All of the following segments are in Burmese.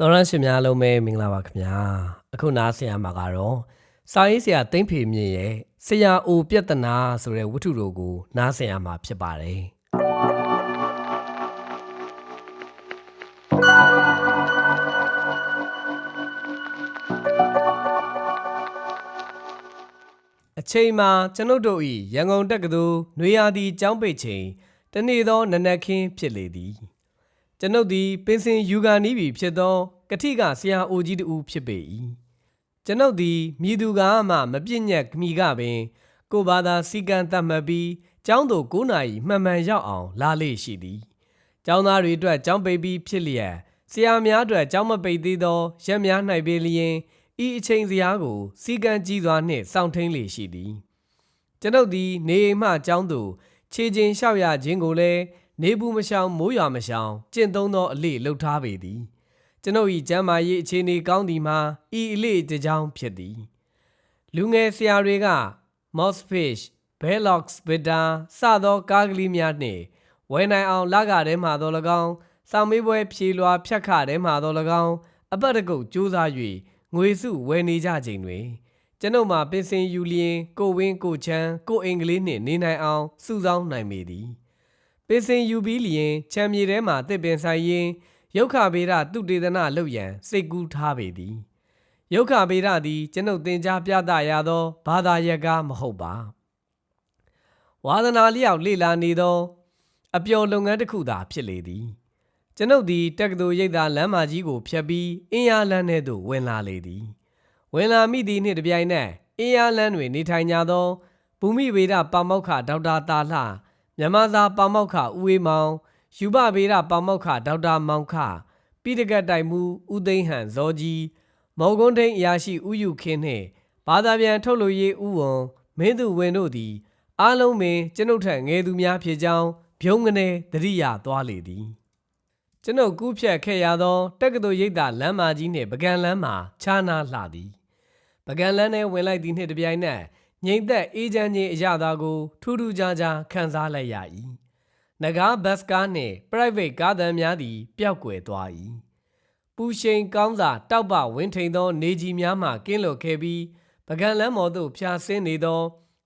တော်ရရှိများလုံးပဲမင်္ဂလာပါခင်ဗျာအခုနားဆင်ရမှာကတော့စာရေးဆရာသိမ့်ဖေမြင့်ရဲ့ဆရာအိုပြဿနာဆိုတဲ့ဝတ္ထုတို့ကိုနားဆင်ရမှာဖြစ်ပါတယ်အချိန်မှာကျွန်ုပ်တို့၏ရန်ကုန်တက္ကသိုလ်နွေရာသီကျောင်းပိတ်ချိန်တနေ့သောနနက်ခင်းဖြစ်လေသည် ကျွန်ုပ်သည်ပင်စင်ယူဂာနီးပြီဖြစ်သောကတိကဆရာအိုကြီးတူဖြစ်ပေ၏ကျွန်ုပ်သည်မြည်သူကမှမပြည့်ညက်မိကပင် ကိုဘာသာစီကံတတ်မှတ်ပြီးကျောင်းသို့9နာရီမှန်မှန်ရောက်အောင်လာလေရှိသည်ကျောင်းသားတွေအတွက်ကျောင်းပိတ်ပြီးဖြစ်လျက်ဆရာများအတွက်ကျောင်းမပိတ်သေးသောရက်များ၌ပေလျင်ဤအချိန်စရာကိုစီကံကြီးစွာနှင့်စောင့်ထိန်လေရှိသည်ကျွန်ုပ်သည်နေအိမ်မှကျောင်းသို့ခြေချင်းလျှောက်ရခြင်းကိုလည်း နေဘူးမရှောင်မိုးရွာမရှောင်ကျင့်သုံးသောအလေလှုပ်ထားပေသည်ကျွန်ုပ်၏ကျမ်းမာရေးအခြေအနေကောင်းသည်မှာဤအလေတစ်ကြောင်းဖြစ်သည်လူငယ်ဆရာတွေက Mossfish, Bellocs Bitter စသောကားကလေးများနှင့်ဝယ်နိုင်အောင်လကထဲမှသော၎င်းစောင်းမေးပွဲဖြေလွှာဖြတ်ခထဲမှသော၎င်းအပတ်တကုတ်စူးစမ်း၍ငွေစုဝယ်နေကြချိန်တွင်ကျွန်ုပ်မှာပင်စင်ယူလျင်ကိုဝင်းကိုချမ်းကိုအင်္ဂလိပ်နှင့်နေနိုင်အောင်စုဆောင်းနိုင်ပေသည် ပင်စင်ယူပြီးလျင်ချမ်းမြေထဲမှတစ်ပင်ဆိုင်ရင်ရုတ်ခဗေဒတုတေသနလုပ်ရန်စိတ်ကူးထားပေသည်ရုတ်ခဗေဒသည်ကျွန်ုပ်သင်ကြားပြသရသောဘာသာရပ်ကားမဟုတ်ပါဝါသနာလျောက်လေ့လာနေသော အပျော်လုပ်ငန်းတစ်ခုသာဖြစ်လေသည် ကျွန်ုပ်သည်တက္ကသိုလ်ရိပ်သာလမ်းမကြီးကိုဖြတ်ပြီးအင်းရလန်းထဲသို့ဝင်လာလေသည် ဝင်လာမိသည်နှင့်တပြိုင်နက်အင်းရလန်းတွင်နေထိုင်ကြသောဘူမိဗေဒပါမောက္ခဒေါက်တာတာလှ မြန်မာစာပါမောက္ခဦးဝေးမောင်ယူပဗေဒပါမောက္ခဒေါက်တာမောင်ခပိတကတ်တိုင်မှုဦးသိန်းဟန်ဇောကြီးမော်ကွန်းထိန်အရာရှိဦးယူခင်းနှင့်ဘာသာပြန်ထုတ်လို့ရေးဦးဝံမင်းသူဝင်တို့သည်အားလုံးပင်ကျွန်ုပ်ထက်ငယ်သူများဖြစ်ကြောင်းဖြုံးကနေတရိယာသွားလေသည်ကျွန်ုပ်ကူးဖြတ်ခဲ့ရသောတက္ကသိုလ်ရိပ်သာလမ်းမကြီးနှင့်ပကံလမ်းမှာခြားနာလှသည်ပကံလမ်းထဲဝင်လိုက်သည့်နှင့်တပြိုင်နက် ငိမ့်သက်အေးချမ်းခြင်းအရသာကို ထူးထူးခြားခြားခံစားလိုက်ရ၏နဂါဘတ်စကားနှင့် private ကားသံများသည် ပျောက်ကွယ်သွား၏ပူရှိန်ကောင်းစာတောက်ပဝင်းထိန်သော နေကြီးများမှကင်းလွတ်ခဲ့ပြီးပကံလမ်းမော်သို့ဖြာဆင်းနေသော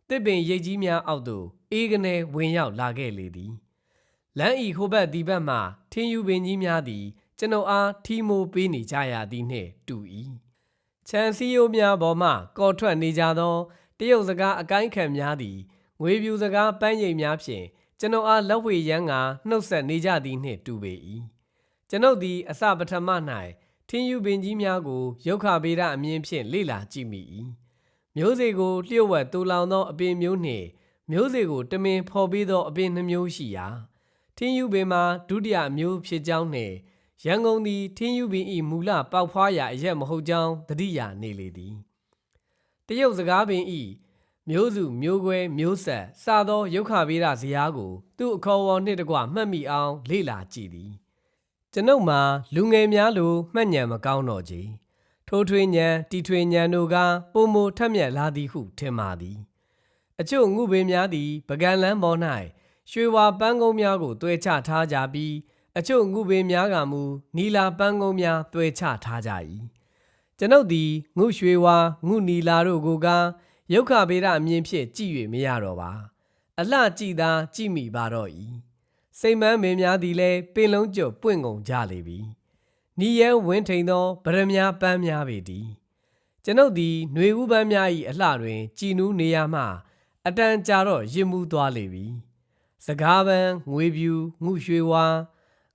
တစ်ပင်ရိပ်ကြီးများအောက်သို့အေးကနေဝင်ရောက်လာခဲ့လေသည်လမ်းဤဟိုဘက်ဒီဘက်မှထင်းယူပင်ကြီးများသည်ကျွန်ုပ်အားထီမိုးပေးနေကြရသည်နှင့်တူ၏ခြံစည်းရိုးများပေါ်မှကော်ထွက်နေကြသော တရုတ်စကားအကိုင်းခံများသည်ငွေပြူစကားပန်းရိပ်များဖြင့်ကျွန်ုပ်အားလက်ဝေရမ်းကနှုတ်ဆက်နေကြသည်နှင့်တူပေ၏ကျွန်ုပ်သည်အစပထမ၌ထင်းယူပင်ကြီးများကိုရုတ်ခဗေဒအမြင်ဖြင့်လေ့လာကြည့်မိ၏မျိုးစေ့ကိုလျှို့ဝှက်တူလောင်သောအပင်မျိုးနှင့်မျိုးစေ့ကိုတမင်ဖော်ပေးသောအပင်နှမျိုးရှိရာထင်းယူပင်မှာဒုတိယမျိုးဖြစ်ကြောင်းနှင့်ရန်ကုန်သည်ထင်းယူပင်၏မူလပေါက်ဖွားရာအရက်မဟုတ်ကြောင်းတတိယနေလေသည် တရုတ်စကားပင်၏မျိုးစုမျိုးကွဲမျိုးဆက်စသောရုတ်ခဗေဒဇယားကို သူ့အခေါ်အဝေါ်နှင့်တကွမှတ်မိအောင်လေ့လာကြည့်သည်ကျွန်ုပ်မှာလူငယ်များလိုမှတ်ဉဏ်မကောင်းတော့ကြထိုးထွေးဉဏ်တီထွေဉဏ်တို့ကပုံမထက်မြက်လာသည်ဟုထင်ပါသည်အချို့ငုပင်များသည်ပကံလန်းပေါ်၌ရွှေဝါပန်းကုန်းများကိုတွဲချထားကြပြီးအချို့ငုပင်များကမူနီလာပန်းကုန်းများတွဲချထားကြ၏ ကျွန်ုပ်သည်ငုရွှေဝါငုနီလာတို့ကိုကရုတ်ခဗေဒအမြင်ဖြင့်ကြည့်၍မရတော့ပါအလှကြည့်သာကြည့်မိပါတော့၏စိတ်မန်းမင်းများသည်လည်းပင်လုံးကျွတ်ပွင့်ကုန်ကြလေပြီနီရဲဝင်းထိန်သောဗရမ ्या ပန်းများပေသည်ကျွန်ုပ်သည်ຫນွေဥပန်းများ၏အလှတွင် ကြည်နူးနေရမှအတန်ကြာတော့ရင်မှုသွားလေပြီစကားပန်းငွေပြူငုရွှေဝါ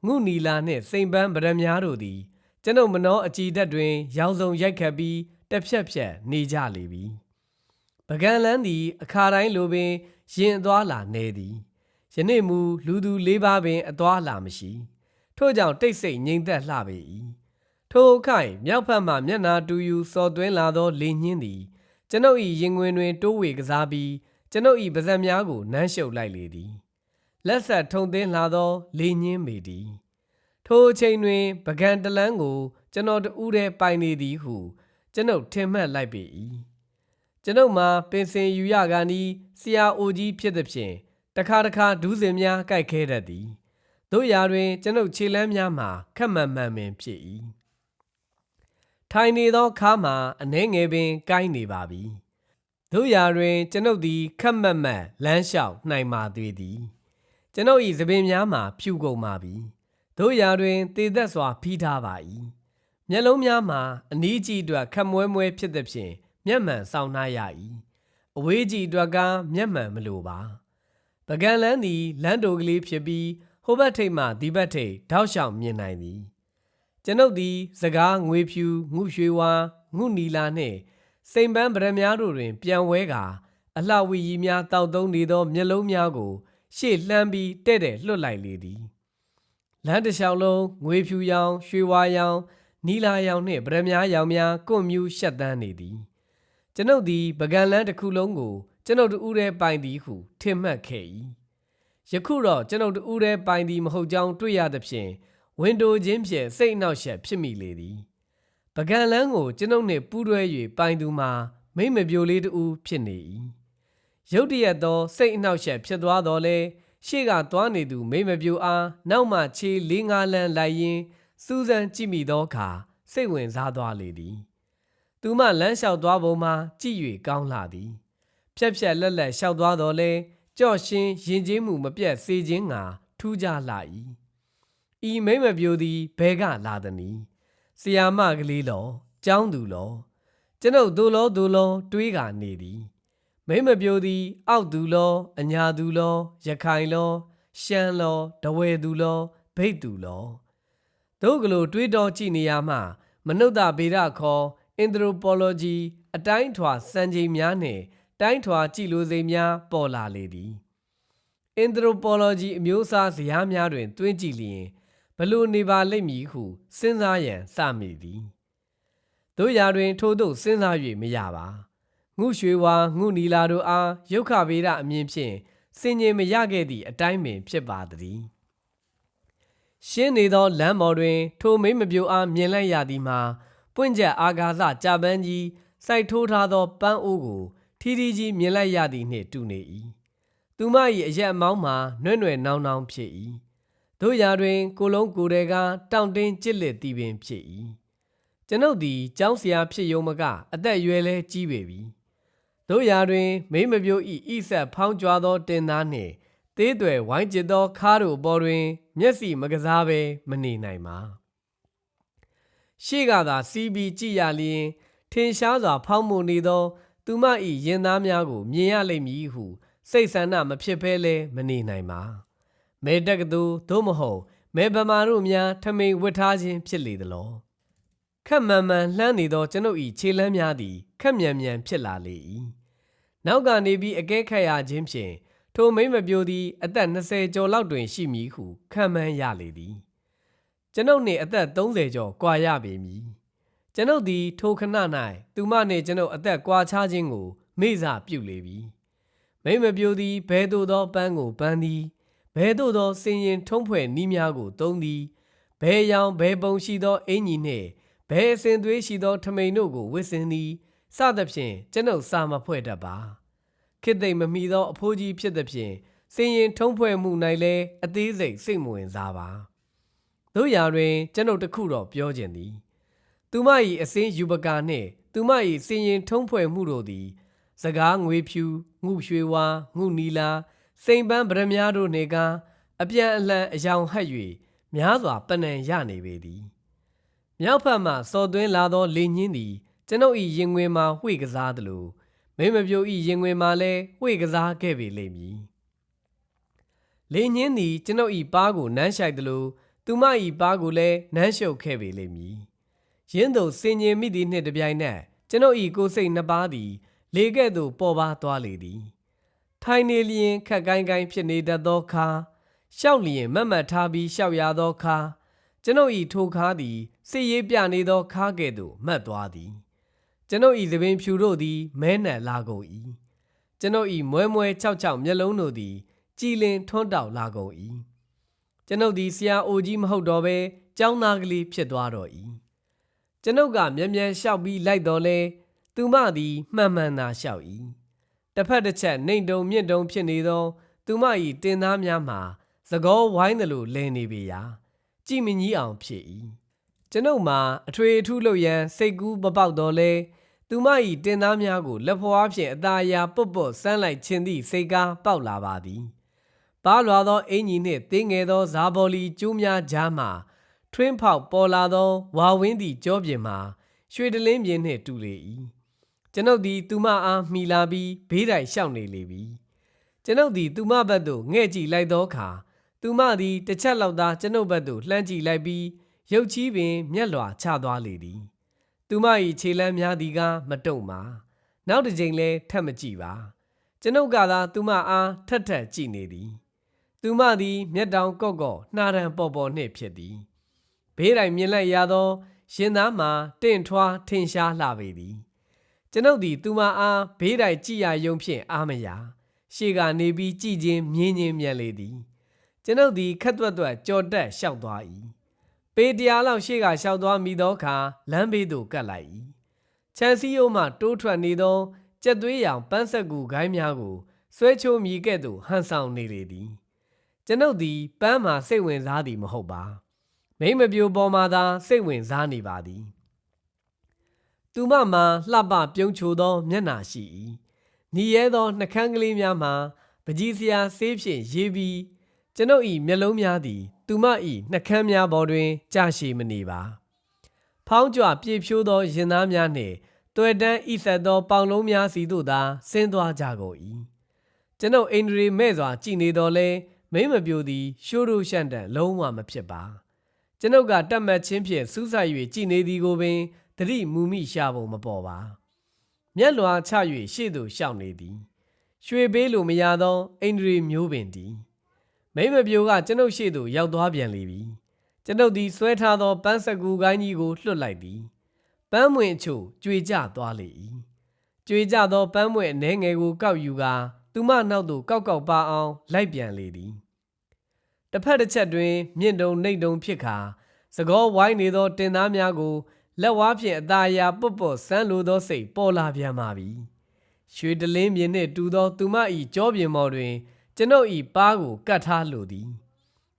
ငုနီလာနှင့်စိန်ပန်းဗရမ ्या တို့သည် ကျွန်ုပ်မနောအကြည်ဓာတ်တွင် ရောင်စုံရိုက်ခတ်ပြီးတစ်ဖြက်ဖြက်နေကြလေပြီပကံလန်းသည် အခါတိုင်းလိုပင်ရင်အသွားလာနေသည်ယနေ့မူလူသူလေးပါးပင်အသွားလာမရှိ ထို့ကြောင့်တိတ်ဆိတ်ငြိမ်သက်လှပေ၏ထိုအခိုင်မြောက်ဖက်မှမျက်နာတူယူစော်သွင်းလာသောလေညင်းသည် ကျွန်ုပ်၏ရင်ခွင်တွင် တိုးဝေကစားပြီးကျွန်ုပ်၏ပါဇက်များကိုနမ်းရှုပ်လိုက်လေသည်လက်ဆက်ထုံသင်းလာသော လေညင်းပေသည် ထိုအချိန်တွင်ပကံတလန်းကို ကျွန်တော်တူးတဲ့ပိုင်နေသည်ဟု ကျွန်ုပ်ထင်မှတ်လိုက်ပေ၏ကျွန်ုပ်မှာပင်စင်ယူရကာနီးဆရာအိုကြီးဖြစ်သည်ဖြင့်တခါတခါဒူးစင်များကြိုက်ခဲတတ်သည်တို့ရာတွင် ကျွန်ုပ်ခြေလမ်းများမှာခက်မှန်မှန်ပင်ဖြစ်၏ထိုင်နေသောခါမှာအနှဲငယ်ပင်ကိုင်းနေပါပြီတို့ရာတွင် ကျွန်ုပ်သည်ခက်မက်မက်လမ်းလျှောက်နိုင်ပါသေးသည်ကျွန်ုပ်၏သပင်များမှာဖြူကုန်ပါပြီ တို့ရာတွင်တည်သက်စွာဖိထားပါ၏မျက်လုံးများမှာအနီးကြည့်အတွက်ခက်မွဲမွဲဖြစ်သည်ဖြင့်မျက်မှန်ဆောင်နှားရ၏အဝေးကြည့်အတွက်ကမျက်မှန်မလိုပါပကံလန်းသည်လမ်းတိုကလေးဖြစ်ပြီးဟိုဘက်ထိပ်မှဒီဘက်ထိပ်ထောက်လျှောက်မြင်နိုင်သည်ကျွန်ုပ်သည်စကားငွေဖြူငုရွှေဝါငုနီလာနှင့်စိန်ပန်းဗရမများတို့တွင် ပြန်ဝဲကာအလှဝီကြီးများတောက်သုံးနေသောမျက်လုံးများကို ရှေ့လှမ်းပြီးတဲ့တဲ့လွတ်လိုက်လေသည် လမ်းတစ်လျှောက်လုံးငွေဖြူရောင်ရွှေဝါရောင်နီလာရောင်နှင့်ဗရမများရောင်များကွန့်မြူးရှက်တန်းနေသည်ကျွန်ုပ်သည်ပကံလန်းတစ်ခုလုံးကို ကျွန်ုပ်တူးရဲပိုင်သည်ဟုထင်မှတ်ခဲ့၏ယခုတော့ကျွန်ုပ်တူးရဲပိုင်သည်မဟုတ်ကြောင်းတွေ့ရသဖြင့်ဝင်တိုချင်းဖြင့်စိတ်အနှောက်အယှက်ဖြစ်မိလေသည်ပကံလန်းကိုကျွန်ုပ်နှင့်ပူးတွဲ၍ပိုင်သူမှာမိမ့်မပြိုလေးတူဖြစ်နေ၏ရုတ်တရက်သောစိတ်အနှောက်အယှက်ဖြစ်သွားတော်လဲ ရှေ့ကသွားနေသူမိမ့်မပြိုအားနောက်မှခြေလေးငါးလန်းလိုက်ရင်းစူးစမ်းကြည့်မိသောအခါစိတ်ဝင်စားသွားလေသည်သူမလမ်းလျှောက်သွားပုံမှာကြည့်၍ကောင်းလာသည်ဖြက်ဖြက်လက်လက်လျှောက်သွားတော်လဲကြော့ရှင်းရင်ကျေးမှုမပြတ်စေခြင်းငါထူးကြလှ၏ဤမိမ့်မပြိုသည်ဘဲကလာသည်နီဆီယာမကလေးလောကျောင်းသူလောကျွန်ုပ်ဒိုလောဒိုလောတွေးကနေသည် မိမ့်မပြိုသည် အောက်သူလောအညာသူလောရခိုင်လောရှမ်းလောတဝဲသူလောဗိတ်သူလောတို့ကလေးတွေးတော်ကြည့်နေရမှမနုဿဗေဒခေါ် anthropology အတိုင်းထွာစံချိန်များနှင့်တိုင်းထွာကြည့်လိုစိတ်များပေါ်လာလေသည် anthropology အမျိုးအစားဇယားများတွင်တွင်းကြည့်လျင်ဘလို့နေပါလိမ့်မည်ဟုစဉ်းစားရန်စမိသည်တို့ရာတွင် ထို့သို့စဉ်းစား၍မရပါ ငုရွှေဝါငုနီလာတို့အားရုတ်ခဗေဒအမြင်ဖြင့်စင်ញင်မရခဲ့သည့်အတိုင်းပင်ဖြစ်ပါသည်ရှင်းနေသောလမ်းပေါ်တွင် ထိုမိမ့်မပြိုအားမြင်လိုက်ရသည်မှာပွင့်ချက်အာကာသကြာပန်းကြီးစိုက်ထိုးထားသောပန်းအိုးကိုထီထီကြီးမြင်လိုက်ရသည်နှင့်တူနေ၏သူမ၏အရက်အမောင်းမှာနှွဲ့နှွဲ့နောင်နောင်ဖြစ်၏တို့ရာတွင် ကိုလုံးကိုယ်တဲကတောင့်တင်းကြစ်လက်သည်ပင်ဖြစ်၏ကျွန်ုပ်သည်ကျောင်းဆရာဖြစ်ယုံမကအသက်အရွယ်လဲကြီးပေပြီ တို့ရာတွင် မိမပြိုဤဤဆက်ဖောင်းကြွားသောတင်သားနှင့်သေးသွယ်ဝိုင်းကျစ်သောခါးတို့ပေါ်တွင် မျက်စိမကစားဘဲမနေနိုင်ပါရှေ့ကသာစီးပြီးကြည်ရလျင် ထင်ရှားစွာ ဖောင်းမှုနေသော သူမ၏ရင်သားများကို မြင်ရလိမ့်မည်ဟု စိတ်ဆန္ဒမဖြစ်ဘဲလဲမနေနိုင်ပါမဲတက်ကတူသို့မဟုတ်မဲဗမာတို့များထမိန်ဝတ်ထားခြင်းဖြစ်လေသလော ခက်မှန်မှန်လှမ်းနေသောကျွန်ုပ်၏ခြေလမ်းများသည်ခက်မြန်မြန်ဖြစ်လာလေ၏နောက်ကနေပြီးအကဲခတ်ရခြင်းဖြင့်ထိုမိမ့်မပြိုသည်အသက်20ကျော်လောက်တွင်ရှိမည်ဟုခံမှန်းရလေသည်ကျွန်ုပ်နှင့်အသက်30ကျော်ကွာရပေမည်ကျွန်ုပ်သည်ထိုခဏ၌သူမနှင့်ကျွန်ုပ်အသက်ကွာခြားခြင်းကိုမေ့စာပြုလေပြီမိမ့်မပြိုသည်ဘဲသို့သောပန်းကိုပန်းသည်ဘဲသို့သောစင်ရင်ထုံးဖွဲ့နီးများကိုသုံးသည်ဘဲရောင်ဘဲပုံရှိသောအင်ကြီးနှင့် ဘဲအစင်သွေးရှိသောထမိန်တို့ကိုဝစ်စင်သည်စသဖြင့်ကျွန်ုပ်စာမဖွဲ့တတ်ပါခေတ်သိမ့်မမီသောအဖိုးကြီးဖြစ်သဖြင့်စင်ရင်ထုံးဖွဲ့မှု၌လည်းအသေးစိတ်စိတ်မဝင်စားပါတို့ရာတွင် ကျွန်ုပ်တခုတော့ပြောခြင်းသည် သူမ၏အစင်းယူပကာနှင့် သူမ၏စင်ရင်ထုံးဖွဲ့မှုတို့သည် စကားငွေဖြူငုရွှေဝါငုနီလာစိန်ပန်းဗရမများတို့နှင့်ကအပြန်အလှန်အယောင်ဟပ်၍များစွာပနံရနေပေသည် မြောက်ဖက်မှစော်သွင်းလာသောလေညင်းသည်ကျွန်ုပ်၏ရင်ငွေမှာဝှေ့ကစားသလိုမိမပြို၏ရင်ငွေမှာလည်းဝှေ့ကစားခဲ့ပေလိမ့်မည်လေညင်းသည်ကျွန်ုပ်၏ပါးကိုနမ်းရှိုက်သလိုသူမ၏ပါးကိုလည်းနမ်းရှုပ်ခဲ့ပေလိမ့်မည်ရင်းတို့စင်ញင်မိသည့်နှင့်တပြိုင်နက်ကျွန်ုပ်၏ကိုယ်စိတ်နှစ်ပါးသည်လေကဲ့သို့ပေါ်ပါသွားလေသည်ထိုင်နေလျင်ခက်ကိုင်းကိုင်းဖြစ်နေတတ်သောခါရှောက်လျင်မတ်မတ်ထားပြီးရှောက်ရသောခါ ကျွန်ုပ်၏ထိုခါသည်စစ်ရေးပြနေသောခါကဲ့သို့မှတ်သွားသည်ကျွန်ုပ်၏သပင်ဖြူတို့သည်မဲနက်လာကုန်၏ကျွန်ုပ်၏မွဲမွဲချောက်ချောက်မျက်လုံးတို့သည်ကြည်လင်ထွန်းတောက်လာကုန်၏ကျွန်ုပ်သည်ဆရာအိုကြီးမဟုတ်တော့ဘဲကျောင်းသားကလေးဖြစ်သွားတော့၏ကျွန်ုပ်ကမြ мян လျှောက်ပြီးလိုက်တော်လဲသူမသည်မှန်မှန်သာလျှောက်၏တစ်ဖက်တစ်ချက်နှိမ်တုံမြင့်တုံဖြစ်နေသော သူမ၏တင်သားများမှာသကောဝိုင်းသလိုလဲနေပေရာ ကြည်မကြီးအောင်ဖြစ်၏ကျွန်ုပ်မှာအထွေအထူးလုပ်ရန်စိတ်ကူးမပေါက်တော့လဲသူမ၏တင်သားများကိုလက်ဖွားဖြင့်အသာအယာပုတ်ပုတ်ဆန်းလိုက်ခြင်းသည့်စိတ်ကားပေါက်လာပါသည်ပါလွာသောအင်ကြီးနှင့်တင်းငယ်သောဇာဘော်လီကျိုးများကြားမှထွင်းဖောက်ပေါ်လာသောဝါဝင်းသည့်ကြောပြင်မှာရွှေတလင်းပြင်းနှင့်တူလေ၏ကျွန်ုပ်သည်သူမအားမှီလာပြီးဘေးတိုင်ရှောက်နေလေပြီကျွန်ုပ်သည်သူမဘက်သို့ငှဲ့ကြည့်လိုက်သောအခါ သူမသည်တစ်ချက်လောက်သာကျွန်ုပ်ဘက်သို့လှမ်းကြည့်လိုက်ပြီးရုပ်ချီးပင် မျက်လွှာချသွားလေသည်သူမ၏ခြေလမ်းများသည်ကမတုံပါနောက်တစ်ကြိမ်လဲထပ်မကြည့်ပါကျွန်ုပ်ကသာသူမအားထက်ထက်ကြည့်နေသည်သူမသည်မျက်တောင်ကော့ကော့နှာရန်ပေါ်ပေါ်နှင့်ဖြစ်သည်ဘေးတိုင်မြင်လိုက်ရသောရင်သားမှာတင့်ထွားထင်ရှားလှပေသည်ကျွန်ုပ်သည်သူမအားဘေးတိုင်ကြည့်ရယုံဖြင့်အားမရရှေ့ကနေပြီးကြည့်ခြင်းမြင်းချင်းမြန်လေသည် ကျွန်ုပ်သည်ခက်သွက်သွက်ကြော်တက်လျှောက်သွား၏ပေတရားလောက်ရှေ့ကလျှောက်သွားမိသောအခါလမ်းဘေးသို့ကပ်လိုက်၏ချန်စီယိုမှတိုးထွက်နေသောကြက်သွေးရောင်ပန်းဆက်ကူဂိုင်းများကိုဆွဲချိုးမြည်ကဲ့သို့ဟန်ဆောင်နေလေသည်ကျွန်ုပ်သည်ပန်းမှာစိတ်ဝင်စားသည်မဟုတ်ပါမိမ့်မပြိုပေါ်မှာသာစိတ်ဝင်စားနေပါသည်သူမမှာလှပပြုံးချိုသော မျက်နှာရှိ၏ညီရဲသောနှကန်းကလေးများမှာပကြီးစရာဆေးဖြင့်ရေးပြီး ကျွန်ုပ်၏မျက်လုံးများသည် သူမ၏နှကန်းများပေါ်တွင် ကြာရှည်မနေပါဖောင်းကြွပြေဖြိုးသောရင်သားများနှင့်တွေ့တန်းဤဆက်သော ပေါင်လုံးများစီသို့သာဆင်းသွားကြကုန်၏ကျွန်ုပ်အိန္ဒြေမဲ့စွာကြည်နေတော်လဲမိမ့်မပြိုသည်ရှိုးရိုးရှန့်တန်လုံးဝမဖြစ်ပါကျွန်ုပ်ကတတ်မှတ်ခြင်းဖြင့်စူးစိုက်၍ကြည်နေသည်ကိုပင်တတိမူမိရှာပုံမပေါ်ပါမျက်လွှာချ၍ရှေ့သို့ရှောင်နေသည်ရွှေပေးလိုမရသောအိန္ဒြေမျိုးပင်သည် မိမ့်မပြိုကကျွန်ုပ်ရှေ့သို့ရောက်သွားပြန်လေပြီကျွန်ုပ်သည်ဆွဲထားသောပန်းစကူကိုင်းကြီးကိုလွှတ်လိုက်သည်ပန်းမွင်အချို့ကြွေကျသွားလေ၏ကြွေကျသောပန်းမွင်အနှဲငယ်ကိုကောက်ယူကာသူမနောက်သို့ကောက်ကောက်ပါအောင်လိုက်ပြန်လေသည်တစ်ဖက်တစ်ချက်တွင် မြင့်တုံနှိတ်တုံဖြစ်ခါသကောဝိုင်းနေသောတင်သားများကိုလက်ဝါးဖြင့်အသာယာပုတ်ပုတ်ဆန်းလိုသောစိတ်ပေါ်လာပြန်ပါပြီရွှေတလင်းမြင်နှင့်တူသောသူမ၏ကြောပြင်မော်တွင် ကျွန်ုပ်၏ပါးကိုကတ်ထားလိုသည်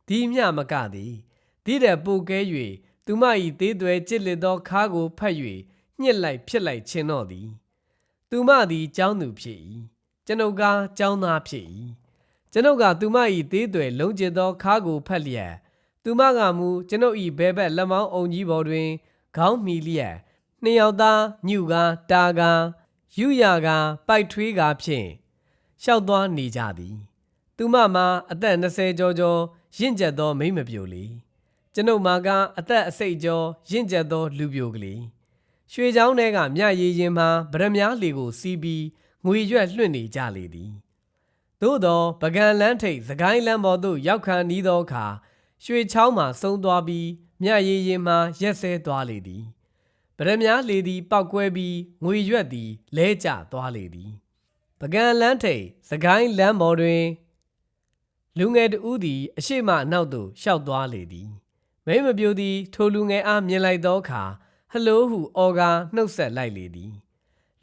ဒီမျှမကသည်ဒီတဲ့ပိုကဲ၍သူမ၏သေးသွဲကြစ်လက်သောခါးကိုဖတ်၍ညှစ်လိုက်ဖြစ်လိုက်ခြင်းတော့သည်သူမသည်ကျောင်းသူဖြစ်၏ကျွန်ုပ်ကကျောင်းသားဖြစ်၏ကျွန်ုပ်ကသူမ၏သေးသွဲလုံးကျသောခါးကိုဖတ်လျက်သူမကမူကျွန်ုပ်၏ဘဲဘက်လက်မောင်းအုံကြီးပေါ်တွင်ခေါင်းမီလျက်နှစ်ယောက်သားညူကာတာကာယူရကာပိုက်ထွေးကာဖြင့်ရှောက်သွားနေကြသည် သူမမှာအသက်20ကျော်ကျော်ရင့်ကျက်သောမိမ့်မပြိုလေကျွန်ုပ်မှာကအသက်အစိတ်ကျော်ရင့်ကျက်သောလူပြိုကလေးရွှေချောင်းထဲကမြရည်ရင်မှာဗရမ ्या လေကိုစီးပြီးငွေရွက်လွှင့်နေကြလေသည်သို့သောပကံလန်းထိပ်သကိုင်းလမ်းပေါ်သို့ရောက်ခံနီးသောအခါရွှေချောင်းမှဆုံးသွားပြီးမြရည်ရင်မှရက်ဆဲသွားလေသည်ဗရမ ्या လေသည်ပောက်ကွဲပြီးငွေရွက်သည်လဲကျသွားလေသည်ပကံလန်းထိပ်သကိုင်းလမ်းပေါ်တွင် လူငယ်တဦးသည် အရှိမအနောက်သို့ရှောက်သွားလေသည်မိမပြိုသည် ထိုလူငယ်အားမြင်လိုက်သောအခါဟလိုးဟုအော်ကာနှုတ်ဆက်လိုက်လေသည်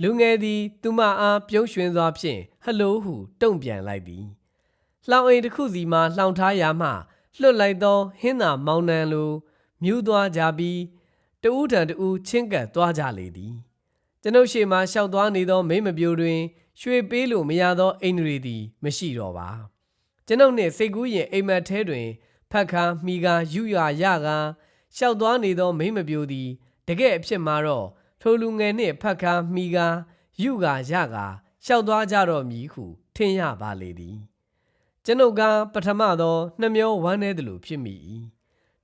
လူငယ်သည် သူမအားပြုံးရွှင်စွာဖြင့်ဟလိုးဟုတုံ့ပြန်လိုက်သည်လှောင်အိမ်တစ်ခုစီမှလှောင်ထားရာမှလွတ်လိုက်သောဟင်းသာမောင်နှံလိုမြူးသွားကြပြီးတဦးထံတဦးချင်းကပ်သွားကြလေသည်ကျွန်ုပ်ရှေ့မှရှောက်သွားနေသောမိမပြိုတွင် ရွှေပေးလို့မရသောအိမ်တွေသည် မရှိတော့ပါ ကျွန်ုပ်နှင့်စိတ်ကူးရင်အိမ်မက်ထဲတွင်ဖက်ခါမိကာယူရရကာရှောက်သွားနေသောမိမပြိုသည်တကယ်အဖြစ်မှာတော့ထိုလူငယ်နှင့်ဖက်ခါမိကာယူကာရကာရှောက်သွားကြတော့မည်ဟုထင်ရပါလေသည်ကျွန်ုပ်ကပထမသောနှမျောဝမ်းနေသလိုဖြစ်မိ၏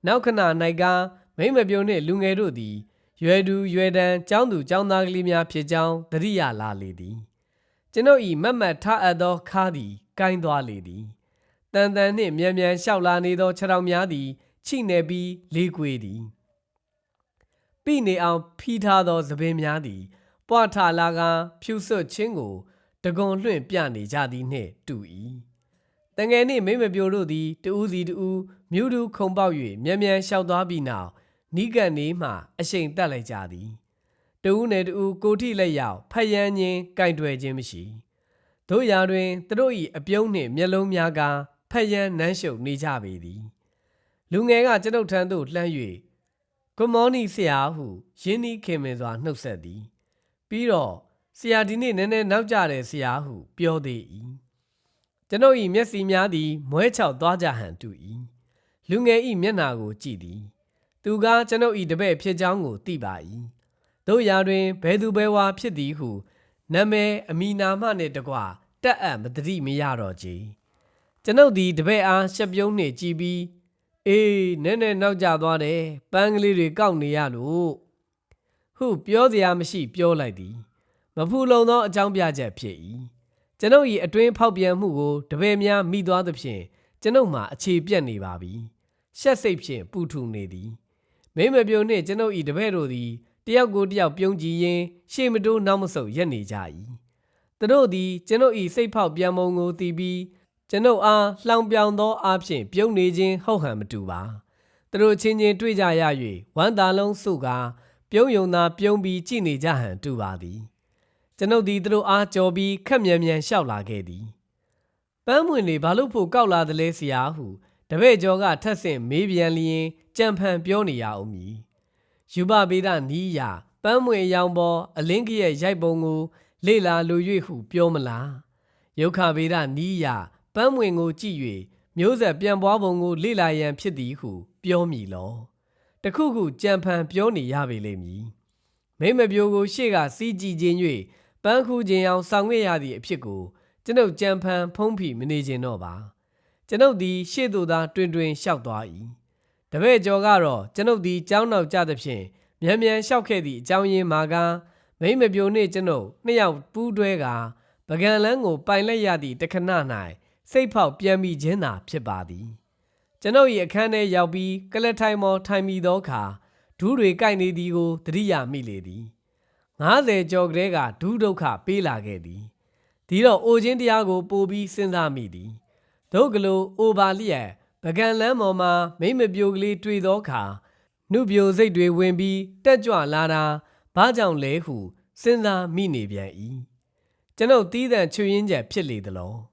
နောက်ခဏ၌ကမိမပြုံနှင့်လူငယ်တို့သည်ရွယ်သူရွယ်တန်းចောင်းသူចောင်းသားကလေးများဖြစ်ကြောင်းသတိရလာလေသည်ကျွန်ုပ်၏မတ်မတ်ထားအပ်သောခါးသည်ကိုင်းသွားလေသည် တန်တန်နှင့်မြန်မြန်လျှောက်လာနေသောခြေထောက်များသည်ချိနေပြီးလေးကွေးသည်ပိနေအောင်ဖီးထားသောသပင်များသည်ပွားထလာကဖြူဆွတ်ချင်းကိုတကွန်လွှင့်ပြနေကြသည်နှင့်တူ၏တငယ်နှင့်မိမပြိုတို့သည်တူးစီတူးမြူးတူခုံပေါက်၍မြန်မြန်လျှောက်သွားပြီးနောက်နီးကန်နေမှ အရှိန်တက်လိုက်ကြသည်တူးနယ်တူးကိုထိလက်ရောက်ဖယမ်းချင်းကင်တွယ်ခြင်းမရှိတို့ရာတွင်သူတို့၏အပြုံးနှင့်မျက်လုံးများက ဖယမ်းနန်းရှုပ်နေကြပေသည်လူငယ်ကကျွန်ုပ်ထံသို့လှမ်း၍ Good morning ဆရာဟုရင်းနှီးခင်မင်စွာနှုတ်ဆက်သည် ပြီးတော့ဆရာဒီနေ့နည်းနည်းနောက်ကျတယ်ဆရာဟုပြောသေး၏ကျွန်ုပ်၏မျက်စိများသည်မွဲချောက်သွားကြဟန်တူ၏လူငယ်၏မျက်နှာကိုကြည့်သည်သူကကျွန်ုပ်၏တပည့်ဖြစ်ကြောင်းကိုသိပါ၏တို့ရာတွင်ဘယ်သူဘယ်ဝါဖြစ်သည်ဟုနာမည်အမီနာမနှင့်တကွတက်အပ်မတတိမရတော့ကြ ကျွန်ုပ်သည်တပည့်အားရှက်ပြုံးနှင့်ကြည်ပြီးအေးနည်းနည်းနောက်ကျသွားတယ်ပန်းကလေးတွေကောက်နေရလို့ဟုပြောစရာမရှိပြောလိုက်သည် မဖူလုံသောအကြောင်းပြချက်ဖြစ်၏ကျွန်ုပ်၏အတွင်းဖောက်ပြန်မှုကိုတပည့်များမိသွားသဖြင့်ကျွန်ုပ်မှအခြေပြတ်နေပါပြီရှက်စိတ်ဖြင့်ပူထူနေသည်မိမပြုံနှင့်ကျွန်ုပ်၏တပည့်တို့သည်တယောက်ကိုတယောက်ပြုံးကြည့်ရင်းရှေ့မတိုးနောက်မဆုတ်ရက်နေကြ၏သူတို့သည်ကျွန်ုပ်၏စိတ်ဖောက်ပြန်ပုံကိုသိပြီး ကျွန်ုပ်အားလှောင်ပြောင်သောအားဖြင့်ပြုံးနေခြင်းဟုတ်ဟန်မတူပါသူတို့ချင်းချင်းတွေ့ကြရ၍ဝမ်းသာလုံးစုကာပြုံးယုံသာပြုံးပြီးကြည်နေကြဟန်တူပါသည်ကျွန်ုပ်သည်သူတို့အားကြော်ပြီးခက်မြန်မြန်လျှောက်လာခဲ့သည်ပန်းမွင်လေဘာလို့ဖို့ကောက်လာသလဲဆရာဟုတပည့်ကျော်ကထက်ဆင့်မေးပြန်လျင်ကြံဖန်ပြောနေရအောင်မည်ယူပဗေဒနီးရပန်းမွင်ရောင်ပေါ်အလင်းကရဲ့ရိုက်ပုံကို လေ့လာလို၍ဟု ပြောမလားယုခဗေဒနီးရ ပန်းမွင်ကိုကြည့်၍မျိုးဆက်ပြန်ပွားပုံကိုလေ့လာရန်ဖြစ်သည်ဟု ပြောမည်လောတခုခုကြံဖန်ပြောနေရပေလိမ့်မည်မိမပြိုကိုရှေ့ကစီးကြည့်ခြင်း၍ပန်းခူးခြင်းအောင်ဆောင်ရွက်ရသည့်အဖြစ်ကိုကျွန်ုပ်ကြံဖန်ဖုံးဖိမနေခြင်းတော့ပါကျွန်ုပ်သည်ရှေ့သို့သာတွင်တွင်လျှောက်သွား၏တပည့်ကျော်ကတော့ကျွန်ုပ်သည်ကြောင်းနောက်ကြသဖြင့်မြန်မြန်လျှောက်ခဲ့သည့်အကြောင်းရင်းမှာကမိမပြိုနှင့်ကျွန်ုပ်နှစ်ယောက်ပူးတွဲကပကံလန်းကိုပိုင်လက်ရသည့်တခဏ၌ စိတ်ဖောက်ပြန်မိခြင်းသာဖြစ်ပါသည်ကျွန်ုပ်၏အခန်းထဲရောက်ပြီးကလထိုင်မော်ထိုင်မိသောအခါဒူးတွေကိုက်နေသည်ကိုသတိရမိလေသည်90ကျော်ကလေးကဒူးဒုက္ခပေးလာခဲ့သည်ဒီတော့အိုခြင်းတရားကိုပို့ပြီးစဉ်းစားမိသည်ဒုက္ကလိုအိုပါလျက်ပကံလန်းပေါ်မှာမိမပြိုကလေးတွေ့သောအခါနှုပြိုစိတ်တွေဝင်ပြီးတက်ကြွလာတာဘာကြောင့်လဲဟုစဉ်းစားမိနေပြန်၏ကျွန်ုပ်တီးတန့်ချွေရင်းချက်ဖြစ်လေသလော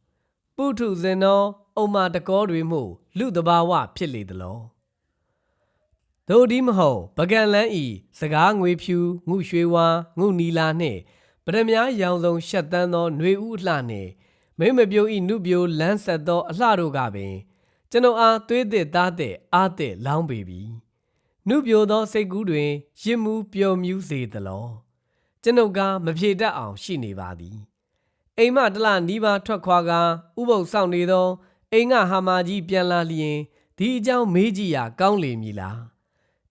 ပုထုဇဉ်သောအုံမာတကောတွေမှုလူတဘာဝဖြစ်လေသလောတို့ဒီမဟုတ်ပကံလန်းဤစကားငွေဖြူငုရွှေဝါငုနီလာနှင့်ပရမများရောင်စုံရှက်တန်းသောຫນွေဥအလှနှင့်မိမပြိုဤနုပြိုလန်းဆက်သောအလှတို့ကပင် ကျွန်ုပ်အားသွေးသည့်သားသည့်အားသည့်လောင်းပေပြီနုပြိုသောစိတ်ကူးတွင်ရစ်မှုပျော်မြူးစေသလောကျွန်ုပ်ကမဖြေတတ်အောင်ရှိနေပါသည် အိမ်မတလနီးပါးထွက်ခွာကာဥပုပ်ဆောင်နေသောအိမ်ငါဟာမာကြီးပြန်လာလျင်ဒီအကြောင်းမေးကြည့်ရကောင်းလေမည်လား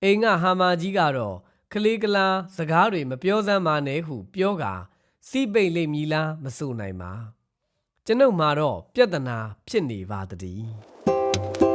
အိမ်ငါဟာမာကြီးကတော့ကလေးကလာစကားတွေမပြောစမ်းပါနဲ့ဟုပြောကာစီးပိတ်လိမ့်မည်လားမဆိုနိုင်ပါကျွန်ုပ်မှာတော့ပြဿနာဖြစ်နေပါတည်း